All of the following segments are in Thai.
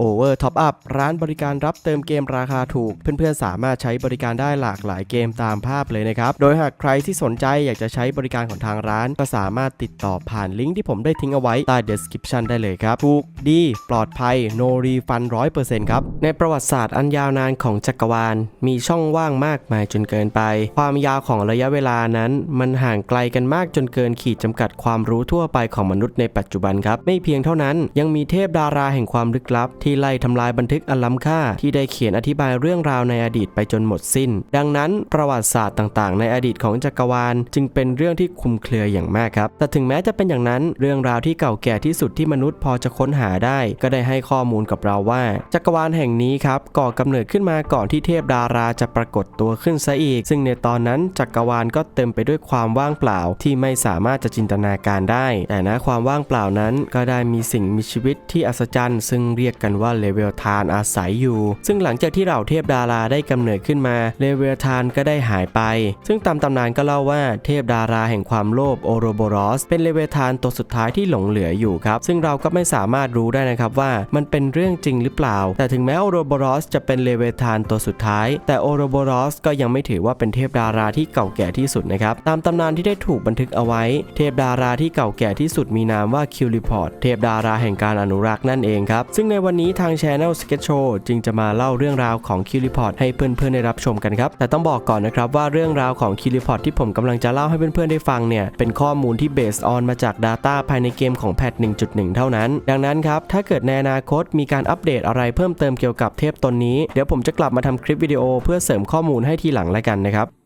Over Top Up ร้านบริการรับเติมเกมราคาถูก เพื่อนๆ สามารถใช้บริการได้หลากหลายเกมตามภาพเลยนะครับ โดยหากใครที่สนใจอยากจะใช้บริการของทางร้าน ก็สามารถติดต่อผ่านลิงก์ที่ผมได้ทิ้งเอาไว้ใต้ description ได้เลยครับ ถูกดีปลอดภัย no refund 100%ครับ ในประวัติศาสตร์อันยาวนานของจักรวาล มีช่องว่างมากมายจนเกินไป ความยาวของระยะเวลานั้น มันห่างไกลกันมากจนเกินขีดจำกัดความรู้ทั่วไปของมนุษย์ในปัจจุบันครับ ไม่เพียงเท่านั้นยังมีเทพดาราแห่งความลึกลับที่ไล่ทำลายบันทึกอันล้ำค่า ที่ได้เขียนอธิบายเรื่องราวในอดีตไปจนหมดสิ้น ดังนั้นประวัติศาสตร์ต่างๆ ในอดีตของจักรวาล จึงเป็นเรื่องที่คลุมเครืออย่างมากครับ แต่ถึงแม้จะเป็นอย่างนั้นเรื่องราวที่เก่าแก่ที่สุดที่มนุษย์พอจะค้นหาได้ ก็ได้ให้ข้อมูลกับเราว่า จักรวาลแห่งนี้ครับก่อกำเนิดขึ้นมาก่อนที่เทพดาราจะปรากฏตัวขึ้นซะอีก ซึ่งในตอนนั้นจักรวาลก็เต็มไปด้วยความว่างเปล่า ที่ไม่สามารถจะจินตนาการได้ แต่ณความว่างเปล่านั้นก็ได้มีสิ่งมีชีวิตที่อัศจรรย์ ซึ่งเรียกกันว่าเลเวลทานอาศัยอยู่ ซึ่งหลังจากที่เหล่าเทพดาราได้กำเนิดขึ้นมาเลเวลทานก็ได้หายไป ซึ่งตามตำนานก็เล่าว่าเทพดาราแห่งความโลภโอโรโบรอส เป็นเลเวลทานตัวสุดท้ายที่หลงเหลืออยู่ครับ ซึ่งเราก็ไม่สามารถรู้ได้นะครับว่ามันเป็นเรื่องจริงหรือเปล่า แต่ถึงแม้โอโรโบรอสจะเป็นเลเวลทานตัวสุดท้าย แต่โอโรโบรอสก็ยังไม่ถือว่าเป็นเทพดาราที่เก่าแก่ที่สุดนะครับ ตามตำนานที่ได้ถูกบันทึกเอาไว้ เทพดาราที่เก่าแก่ที่สุดมีนามว่าคิวริพอร์ตเทพดาราแห่งการอนุรักษ์นั่นเองครับ ซึ่งในวันนี้ี้ทาง Channel Sketch Show จึงจะมาเล่าเรื่องราวของคิวริพอร์ตให้เพื่อนๆได้รับชมกันครับ แต่ต้องบอกก่อนนะครับว่าเรื่องราวของคิวริพอร์ตที่ผมกำลังจะเล่าให้เพื่อนๆได้ฟังเนี่ย เป็นข้อมูลที่เบสออนมาจาก Data ภายในเกมของแพท1.1 เท่านั้น ดังนั้นครับ ถ้าเกิดในอนาคตมีการอัปเดตอะไรเพิ่มเติมเกี่ยวกับเทพตนนี้ เดี๋ยวผมจะกลับมาทำคลิปวิดีโอเพื่อเสริมข้อมูลให้ทีหลังแล้วกันนะครับ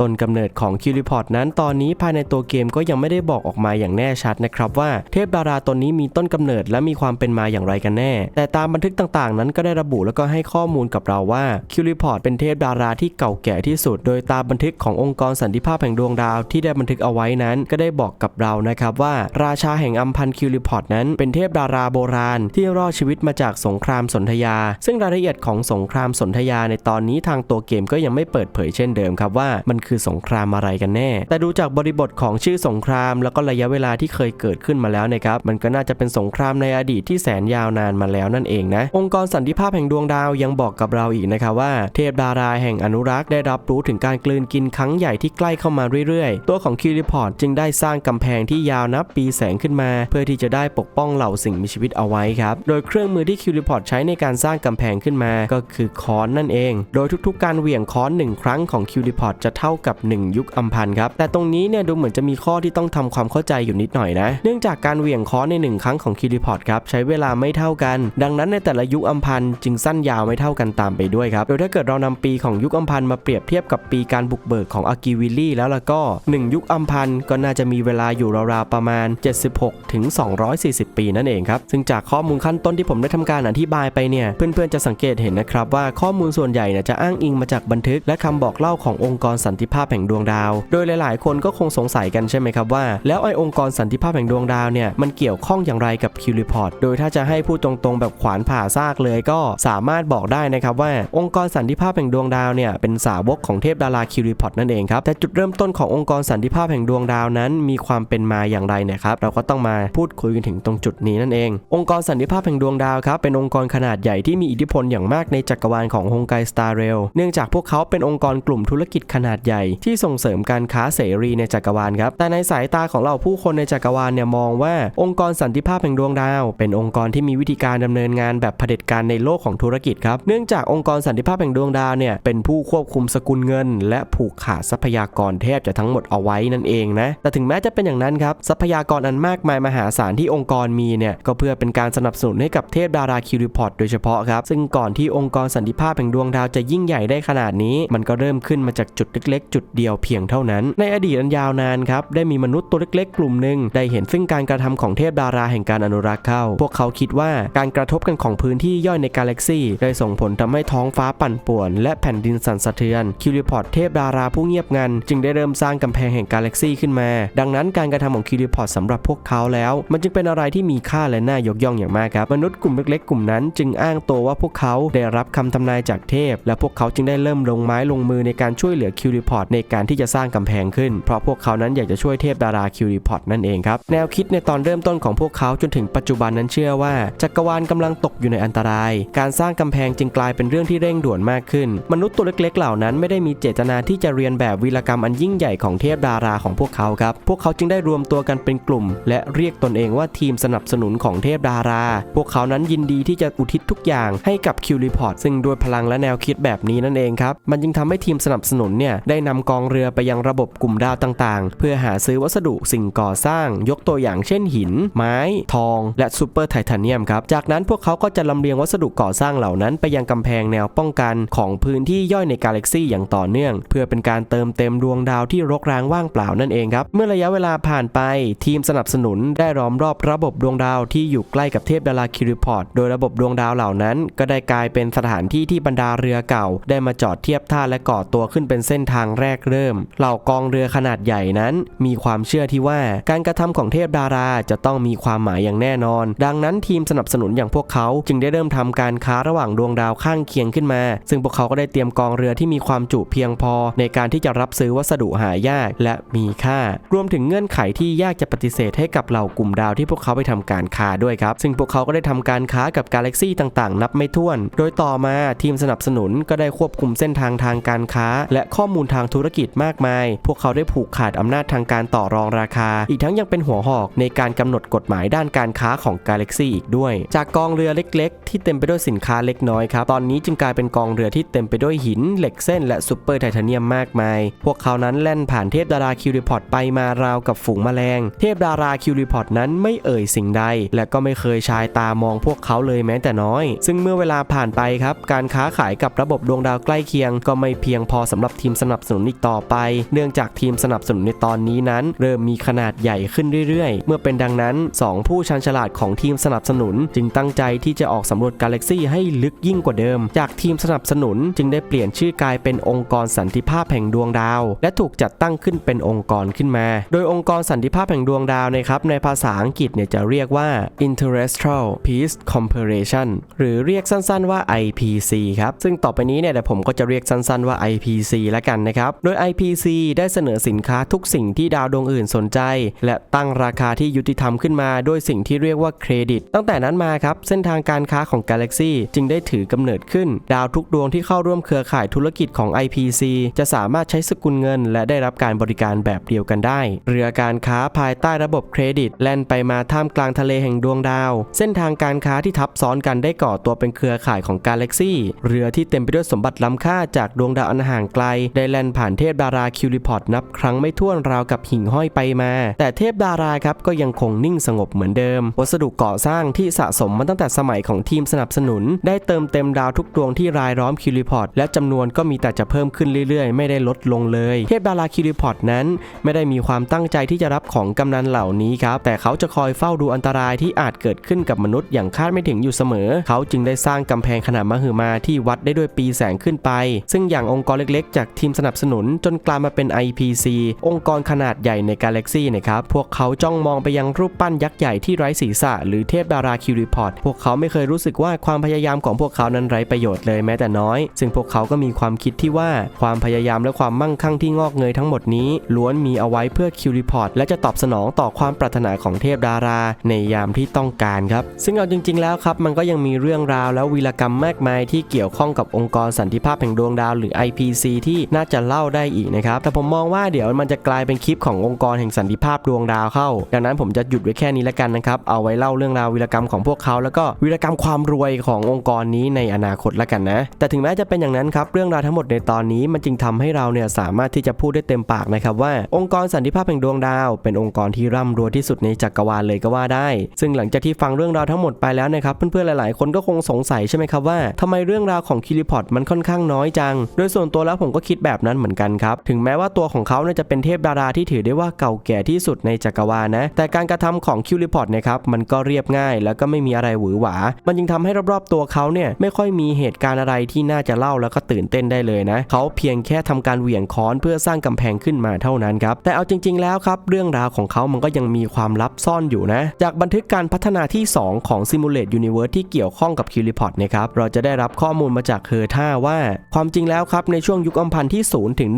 ต้นกำเนิดของคิวริพอร์ตนั้นตอนนี้ภายในตัวเกมก็ยังไม่ได้บอกออกมาอย่างแน่ชัดนะครับว่าเทพดาราตนนี้มีต้นกำเนิดและมีความเป็นมาอย่างไรกันแน่ แต่ตามบันทึกต่างๆ นั้นก็ได้ระบุแล้วก็ให้ข้อมูลกับเราว่าคิวริพอร์ตเป็นเทพดาราที่เก่าแก่ที่สุด โดยตามบันทึกขององค์กรสันติภาพแห่งดวงดาวที่ได้บันทึกเอาไว้นั้นก็ได้บอกกับเรานะครับว่า ราชาแห่งอัมพันคิวริพอร์ตนั้นเป็นเทพดาราโบราณ ที่รอดชีวิตมาจากสงครามสนธยา ซึ่งรายละเอียดของสงครามสนธยาในตอนนี้ทางตัวเกมก็ยังไม่เปิดเผยเช่นเดิมครับว่ามันคือสงครามอะไรกันแน่ แต่ดูจากบริบทของชื่อสงคราม แล้วก็ระยะเวลาที่เคยเกิดขึ้นมาแล้วนะครับมันก็น่าจะเป็นสงครามในอดีตที่แสนยาวนานมาแล้วนั่นเองนะองค์กรสันติภาพแห่งดวงดาวยังบอกกับเราอีกนะครับว่าเทพดาราแห่งอนุรักษ์ได้รับรู้ถึงการกลืนกินครั้งใหญ่ที่ใกล้เข้ามาเรื่อยๆ ตัวของคิริพอร์ตจึงได้สร้างกำแพงที่ยาวนับปีแสงขึ้นมา เพื่อที่จะได้ปกป้องเหล่าสิ่งมีชีวิตเอาไว้ครับ โดยเครื่องมือที่คิริพอร์ตใช้ในการสร้างกำแพงขึ้นมาก็คือค้อนนั่นเอง โดยทุกๆ การเหวี่ยงค้อนหนึ่งครั้งของคิริพอร์ตจะเท่ากับ 1 ยุคอัมพันธ์ครับ แต่ตรงนี้เนี่ยดูเหมือนจะมีข้อที่ต้องทำความเข้าใจอยู่นิดหน่อยนะ เนื่องจากการเหวี่ยงค้อนในหนึ่งครั้งของคิริพอร์ตครับใช้เวลาไม่เท่ากัน ดังนั้นในแต่ละยุคอัมพันธ์จึงสั้นยาวไม่เท่ากันตามไปด้วยครับ โดยถ้าเกิดเรานำปีของยุคอัมพันธ์มาเปรียบเทียบกับปีการบุกเบิกของอากิวิลลี่แล้วล่ะก็ 1 ยุคอัมพันธ์ก็น่าจะมีเวลาอยู่ราวๆประมาณ 76ถึง240 ปีนั่นเองครับซึ่งจากข้อมูลขั้นต้นที่ผมได้ทำการอธิบายไปเนี่ยเพื่อนๆจะสังเกตเห็นนะครับว่าข้อมูลส่วนใหญ่เนี่ยจะอ้างอิงมาจากบันทึกและคำบอกเล่าขององค์กรสันติภาพแห่งดวงดาว โดยหลาย ๆ คนก็คงสงสัยกันใช่ไหมครับว่า แล้วไอองค์กรสันติภาพแห่งดวงดาวเนี่ยมันเกี่ยวข้องอย่างไรกับคิวริพอร์ตโดยถ้าจะให้พูดตรง ๆ แบบขวานผ่าซากเลยก็สามารถบอกได้นะครับว่า องค์กรสันติภาพแห่งดวงดาวเนี่ยเป็นสาวกของเทพดาราคิวริพอร์ตนั่นเองครับแต่จุดเริ่มต้นขององค์กรสันติภาพแห่งดวงดาวนั้น มีความเป็นมาอย่างไรเนะครับเราก็ต้องมาพูดคุยกันถึงตรงจุดนี้นั่นเอง องค์กรสันติภาพแห่งดวงดาวครับเป็นองค์กรขนาดใหญ่ที่มีอิทธิพลอย่างมากในจักรวาลของฮงไกสตาร์เรลเนื่องจากพวกเขาเป็นองค์กรกลุ่มธุรกิจขนาดใหญ่ที่ส่งเสริมการค้าเสรีในจักรวาลครับ แต่ในสายตาของเราผู้คนในจักรวาลเนี่ยมองว่าองค์กรสันติภาพแห่งดวงดาว เป็นองค์กรที่มีวิธีการดำเนินงานแบบเผด็จการในโลกของธุรกิจครับ เนื่องจากองค์กรสันติภาพแห่งดวงดาวเนี่ยเป็นผู้ควบคุมสกุลเงิน และผูกขาดทรัพยากรแทบจะทั้งหมดเอาไว้นั่นเองนะแต่ถึงแม้จะเป็นอย่างนั้นครับทรัพยากรอันมากมายมหาศาลที่องค์กรมีเนี่ยก็เพื่อเป็นการสนับสนุนให้กับเทพดาราคิวริพอร์ตโดยเฉพาะครับซึ่งก่อนที่องค์กรสันติภาพแห่งดวงดาวจะยิ่งใหญ่ได้ขนาดนี้ มันก็เริ่มขึ้นมาจากจุดเล็กจุดเดียวเพียงเท่านั้น ในอดีตอันยาวนานครับได้มีมนุษย์ตัวเล็กๆ กลุ่มหนึ่งได้เห็นซึ่งการกระทำของเทพดาราแห่งการอนุรักษ์เข้า พวกเขาคิดว่าการกระทบกันของพื้นที่ย่อยในกาแล็กซี่ได้ส่งผลทำให้ท้องฟ้าปั่นป่วน และแผ่นดินสั่นสะเทือนคิวริพอร์ตเทพดาราผู้เงียบงันจึงได้เริ่มสร้างกำแพงแห่งกาแล็กซี่ขึ้นมา ดังนั้นการกระทำของคิวริพอร์ตสำหรับพวกเขาแล้ว มันจึงเป็นอะไรที่มีค่าและน่ายกย่องอย่างมากครับมนุษย์กลุ่มเล็กๆ กลุ่มนั้น จึงอ้างตัวว่าพวกเขาได้รับคำทำนายจากเทพ และพวกเขาจึงได้เริ่มลงไม้ลงมือในการช่วยเหลือคิวริพอร์ตในการที่จะสร้างกำแพงขึ้น เพราะพวกเขานั้นอยากจะช่วยเทพดาราคิวรีพอร์ตนั่นเองครับแนวคิดในตอนเริ่มต้นของพวกเขาจนถึงปัจจุบันนั้นเชื่อว่า จักรวาลกำลังตกอยู่ในอันตราย การสร้างกำแพงจึงกลายเป็นเรื่องที่เร่งด่วนมากขึ้น มนุษย์ตัวเล็กๆ เหล่านั้นไม่ได้มีเจตนาที่จะเรียนแบบวีรกรรมอันยิ่งใหญ่ของเทพดาราของพวกเขาครับ พวกเขาจึงได้รวมตัวกันเป็นกลุ่ม และเรียกตนเองว่าทีมสนับสนุนของเทพดารา พวกเขานั้นยินดีที่จะอุทิศทุกอย่างให้กับคิวรีพอร์ตซึ่งด้วยพลังและแนวคิดแบบนี้นั่นเองครับมันจึงทำให้ทีมสนับสนุนเนี่ยได้นำกองเรือไปยังระบบกลุ่มดาวต่างๆ เพื่อหาซื้อวัสดุสิ่งก่อสร้าง ยกตัวอย่างเช่นหิน ไม้ ทอง และซูเปอร์ไทเทเนียมครับ จากนั้นพวกเขาก็จะลำเลียงวัสดุก่อสร้างเหล่านั้น ไปยังกำแพงแนวป้องกันของพื้นที่ย่อยในกาแล็กซี่อย่างต่อเนื่อง เพื่อเป็นการเติมเต็มดวงดาวที่รกร้างว่างเปล่านั่นเองครับ เมื่อระยะเวลาผ่านไป ทีมสนับสนุนได้ล้อมรอบระบบดวงดาวที่อยู่ใกล้กับเทพดาราคิริพอร์ตโดยระบบดวงดาวเหล่านั้น ก็ได้กลายเป็นสถานที่ที่บรรดาเรือเก่า ได้มาจอดเทียบท่าและก่อตัวขึ้นเป็นเส้นทางแรกเริ่ม เหล่ากองเรือขนาดใหญ่นั้น มีความเชื่อที่ว่าการกระทำของเทพดาราจะต้องมีความหมายอย่างแน่นอน ดังนั้นทีมสนับสนุนอย่างพวกเขาจึงได้เริ่มทำการค้าระหว่างดวงดาวข้างเคียงขึ้นมา ซึ่งพวกเขาก็ได้เตรียมกองเรือที่มีความจุเพียงพอ ในการที่จะรับซื้อวัสดุหายากและมีค่า รวมถึงเงื่อนไขที่ยากจะปฏิเสธให้กับเหล่ากลุ่มดาวที่พวกเขาไปทำการค้าด้วยครับ ซึ่งพวกเขาก็ได้ทำการค้ากับกาแล็กซี่ต่างๆ นับไม่ถ้วน โดยต่อมาทีมสนับสนุนก็ได้ควบคุมเส้นทางทางการค้า และข้อมูลทางางธุรกิจมากมาย พวกเขาได้ผูกขาดอำนาจทางการต่อรองราคา อีกทั้งยังเป็นหัวหอกในการกำหนดกฎหมายด้านการค้าของกาแล็กซี่อีกด้วย จากกองเรือเล็ก ๆ ที่เต็มไปด้วยสินค้าเล็กน้อยครับ ตอนนี้จึงกลายเป็นกองเรือที่เต็มไปด้วยหิน เหล็กเส้น และซูเปอร์ไทเทเนียมมากมาย พวกเขานั้นแล่นผ่านเทพดาราคิวริพอร์ตไปมาราวกับฝูงแมลง เทพดาราคิวริพอร์ตนั้นไม่เอ่ยสิ่งใด และก็ไม่เคยชายตามองพวกเขาเลยแม้แต่น้อย ซึ่งเมื่อเวลาผ่านไปครับ การค้าขายกับระบบดวงดาวใกล้เคียง ก็ไม่เพียงพอสำหรับทีมสนับสนุนอีกต่อไป เนื่องจากทีมสนับสนุนในตอนนี้นั้น เริ่มมีขนาดใหญ่ขึ้นเรื่อยๆ เมื่อเป็นดังนั้น 2 ผู้ชันฉลาดของทีมสนับสนุน จึงตั้งใจที่จะออกสำรวจกาแล็กซี่ให้ลึกยิ่งกว่าเดิม จากทีมสนับสนุนจึงได้เปลี่ยนชื่อกลายเป็นองค์กรสันติภาพแห่งดวงดาว และถูกจัดตั้งขึ้นเป็นองค์กรขึ้นมา โดยองค์กรสันติภาพแห่งดวงดาวนะครับในภาษาอังกฤษเนี่ยจะเรียกว่า Interestral Peace Corporation หรือเรียกสั้นๆว่า IPC ครับซึ่งต่อไปนี้เนี่ยเดี๋ยวผมก็จะเรียกสั้นๆว่า IPC ละกันนะครับโดย IPC ได้เสนอสินค้าทุกสิ่งที่ดาวดวงอื่นสนใจ และตั้งราคาที่ยุติธรรมขึ้นมาด้วยสิ่งที่เรียกว่าเครดิต ตั้งแต่นั้นมาครับ เส้นทางการค้าของ Galaxy จึงได้ถือกำเนิดขึ้น ดาวทุกดวงที่เข้าร่วมเครือข่ายธุรกิจของ IPC จะสามารถใช้สกุลเงิน และได้รับการบริการแบบเดียวกันได้ เรือการค้าภายใต้ระบบเครดิต แล่นไปมาท่ามกลางทะเลแห่งดวงดาว เส้นทางการค้าที่ทับซ้อนกันได้ก่อตัวเป็นเครือข่ายของ Galaxy เรือที่เต็มไปด้วยสมบัติล้ำค่าจากดวงดาวอันห่างไกลได้แล่นผ่านเทพดาราคิวริพอร์ตนับครั้งไม่ถ้วนราวกับหิ่งห้อยไปมา แต่เทพดาราครับก็ยังคงนิ่งสงบเหมือนเดิม วัสดุก่อสร้างที่สะสมมาตั้งแต่สมัยของทีมสนับสนุน ได้เติมเต็มดาวทุกดวงที่รายล้อมคิวริพอร์ตและจำนวนก็มีแต่จะเพิ่มขึ้นเรื่อยๆ ไม่ได้ลดลงเลย เทพดาราคิวริพอร์ตนั้น ไม่ได้มีความตั้งใจที่จะรับของกำนันเหล่านี้ครับแต่เขาจะคอยเฝ้าดูอันตรายที่อาจเกิดขึ้นกับมนุษย์อย่างคาดไม่ถึงอยู่เสมอ เขาจึงได้สร้างกำแพงขนาดมหึมาที่วัดได้ด้วยปีแสงขึ้นไป ซึ่งอย่างองค์กรเล็กๆ จากทีมสนับสนุนจนกลายมาเป็น IPC องค์กรขนาดใหญ่ในกาแล็กซี่นะครับ พวกเขาจ้องมองไปยังรูปปั้นยักษ์ใหญ่ที่ไร้ศีรษะหรือเทพดาราคิวริพอร์ตพวกเขาไม่เคยรู้สึกว่าความพยายามของพวกเขานั้นไร้ประโยชน์เลยแม้แต่น้อย ซึ่งพวกเขาก็มีความคิดที่ว่าความพยายามและความมั่งคั่งที่งอกเงยทั้งหมดนี้ ล้วนมีเอาไว้เพื่อคิวริพอร์ตและจะตอบสนองต่อความปรารถนาของเทพดารา ในยามที่ต้องการครับ ซึ่งเอาจริง ๆ แล้วครับ มันก็ยังมีเรื่องราวและวีรกรรมมากมายที่เกี่ยวข้องกับองค์กรสันติภาพแห่งดวงดาวหรือ IPC ที่น่าจะะเล่าได้อีกนะครับ แต่ผมมองว่าเดี๋ยวมันจะกลายเป็นคลิปขององค์กรแห่งสันติภาพดวงดาวเข้า ดังนั้นผมจะหยุดไว้แค่นี้แล้วกันนะครับ เอาไว้เล่าเรื่องราววีรกรรมของพวกเขา แล้วก็วีรกรรมความรวยขององค์กรนี้ในอนาคตแล้วกันนะ แต่ถึงแม้จะเป็นอย่างนั้นครับ เรื่องราวทั้งหมดในตอนนี้มันจึงทำให้เราเนี่ยสามารถที่จะพูดได้เต็มปากนะครับว่าองค์กรสันติภาพแห่งดวงดาว เป็นองค์กรที่ร่ำรวยที่สุดในจักรวาลเลยก็ว่าได้ ซึ่งหลังจากที่ฟังเรื่องราวทั้งหมดไปแล้วนะครับเพื่อนๆหลายๆ คนก็คงสงสัยใช่ไหมครับว่าทำไมเรื่องราวของคิริพอตมันค่อนข้างน้อยจัง โดยส่วนตัวแล้วผมก็คิดแบบนั้นเหมือนกันครับ ถึงแม้ว่าตัวของเขาเนี่ยจะเป็นเทพดาราที่ถือได้ว่าเก่าแก่ที่สุดในจักรวาลนะ แต่การกระทำของคิริพอร์ตนะครับ มันก็เรียบง่าย แล้วก็ไม่มีอะไรหวือหวา มันจึงทำให้รอบๆตัวเขาเนี่ยไม่ค่อยมีเหตุการณ์อะไรที่น่าจะเล่าแล้วก็ตื่นเต้นได้เลยนะ เขาเพียงแค่ทำการเหวี่ยงค้อนเพื่อสร้างกำแพงขึ้นมาเท่านั้นครับ แต่เอาจริง ๆ แล้วครับ เรื่องราวของเขามันก็ยังมีความลับซ่อนอยู่นะ จากบันทึกการพัฒนาที่ 2 ของ Simulate Universe ที่เกี่ยวข้องกับคิริพอร์ตนะครับ เราจะได้รับข้อมูลมาจากเฮอร์ท่าว่า ความจริงแล้วครับในช่วงยุคอมพันที่0 0ถึง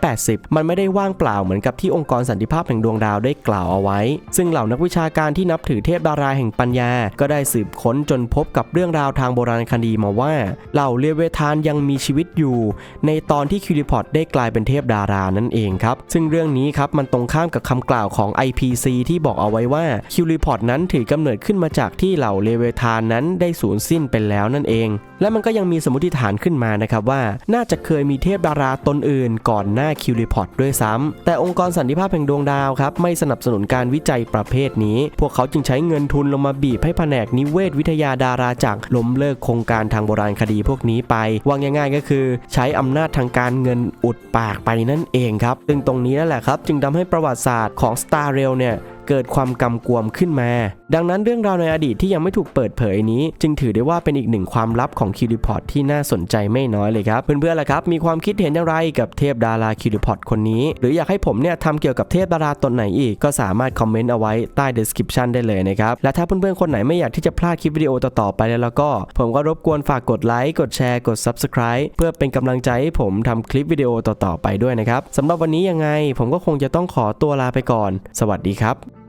180 มันไม่ได้ว่างเปล่าเหมือนกับที่องค์กรสันติภาพแห่งดวงดาวได้กล่าวเอาไว้ ซึ่งเหล่านักวิชาการที่นับถือเทพดาราแห่งปัญญา ก็ได้สืบค้นจนพบกับเรื่องราวทางโบราณคดีมาว่า เหล่าเลเวทานยังมีชีวิตอยู่ ในตอนที่คิริพอตได้กลายเป็นเทพดารานั่นเองครับซึ่งเรื่องนี้ครับมันตรงข้ามกับคำกล่าวของ IPC ที่บอกเอาไว้ว่าคิริพอตนั้นถือกำเนิดขึ้นมาจากที่เหล่าเลเวทานนั้นได้สูญสิ้นไปแล้วนั่นเอง และมันก็ยังมีสมมติฐานขึ้นมานะครับว่า น่าจะเคยมีเทพดาราตนอื่นก่อนหน้าคิริพอตด้วยซ้ำแต่องค์กรสันติภาพแห่งดวงดาวครับไม่สนับสนุนการวิจัยประเภทนี้ พวกเขาจึงใช้เงินทุนลงมาบีบให้แผนกนิเวศวิทยาดาราจักรล้มเลิกโครงการทางโบราณคดีพวกนี้ไปว่าง่ายๆก็คือ ใช้อำนาจทางการเงินอุดปากไปนั่นเองครับซึ่งตรงนี้นั่นแหละครับ จึงทำให้ประวัติศาสตร์ของ Star Rail เนี่ยเกิดความกำกวมขึ้นมาดังนั้นเรื่องราวในอดีตที่ยังไม่ถูกเปิดเผยนี้ จึงถือได้ว่าเป็นอีกหนึ่งความลับของคิริพอร์ตที่น่าสนใจไม่น้อยเลยครับ เพื่อนๆล่ะครับ มีความคิดเห็นอย่างไรกับเทพดาราคิริพอร์ตคนนี้ หรืออยากให้ผมเนี่ยทำเกี่ยวกับเทพดาราตนไหนอีก ก็สามารถคอมเมนต์เอาไว้ใต้ description ได้เลยนะครับ และถ้าเพื่อนๆคนไหนไม่อยากที่จะพลาดคลิปวิดีโอต่อๆไปแล้วก็ ผมก็รบกวนฝากกดไลค์กดแชร์กด subscribe เพื่อเป็นกำลังใจให้ผมทำคลิปวิดีโอต่อๆไปด้วยนะครับสำหรับวันนี้ยังไงผมก็คงจะต้องขอตัวลาไปก่อน สวัสดีครับ